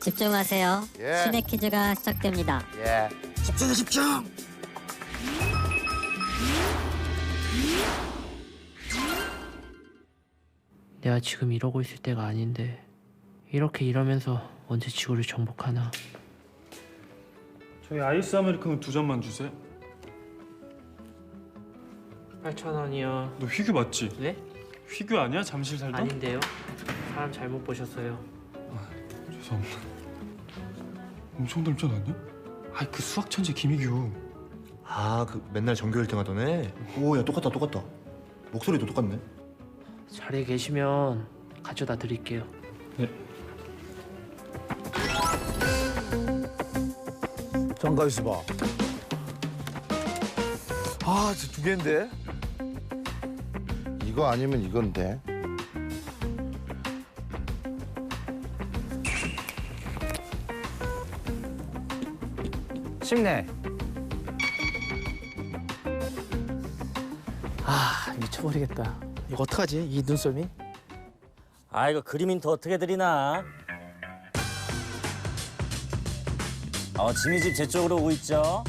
집중하세요. 예. 신의 퀴즈가 시작됩니다. 예. 집중해 집중. 내가 지금 이러고 있을 때가 아닌데 이렇게 일하면서 언제 지구를 정복하나 저희 아이스 아메리카노 두 잔만 주세요. 8,000원이요 너 휘규 맞지? 네? 휘규 아니야? 잠실 살던? 아닌데요 사람 잘못 보셨어요 죄송합니다. 엄청 닮지 않았냐? 아이 그 수학 천재 김희규. 아 그 맨날 전교 1등 하던 애. 오 야 똑같다 똑같다. 목소리도 똑같네. 자리에 계시면 가져다 드릴게요 잠깐 있어봐. 아, 저 두 개인데. 이거 아니면 이건데. 쉽네. 아 미쳐버리겠다. 이거 어떡하지? 이 눈썰미? 아 이거 그림 힌트 어떻게 드리나? 어 지미 집 제 쪽으로 오고 있죠?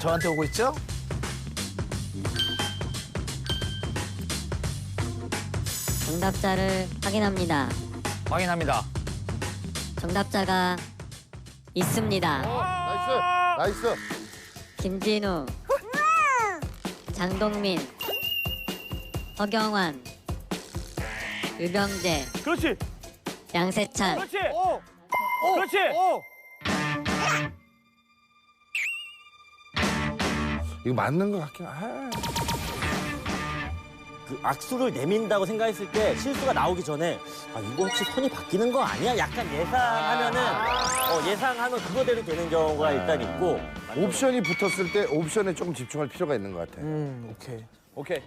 저한테 오고 있죠? 정답자를 확인합니다. 확인합니다. 정답자가 있습니다. 나이스. 나이스. 김진우, 장동민, 허경환, 유병재, 그렇지. 양세찬, 그렇지. 오. 그렇지. 이거 맞는 것 같긴 해. 그 악수를 내민다고 생각했을 때 실수가 나오기 전에 아 이거 혹시 손이 바뀌는 거 아니야? 약간 예상하면은 어, 예상하면 그거대로 되는 경우가 일단 있고 옵션이 붙었을 때 옵션에 조금 집중할 필요가 있는 것 같아. 음 오케이. 오케이.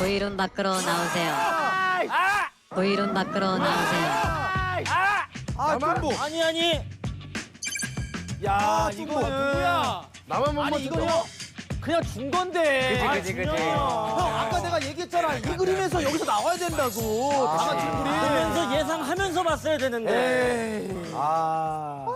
보이론 밖으로 나오세요. 보이론 밖으로 나오세요. 아 tum보. 아니 아니 야 이거 누구야? 나만 못 아니. 이거요. 그냥 준 건데. 그치, 아, 그치, 그치. 준영이 형. 형 아까 내가 얘기했잖아. 이 그림에서 여기서 나와야 된다고. 다 같이 그림. 보면서 예상하면서 봤어야 되는데 에이. 아.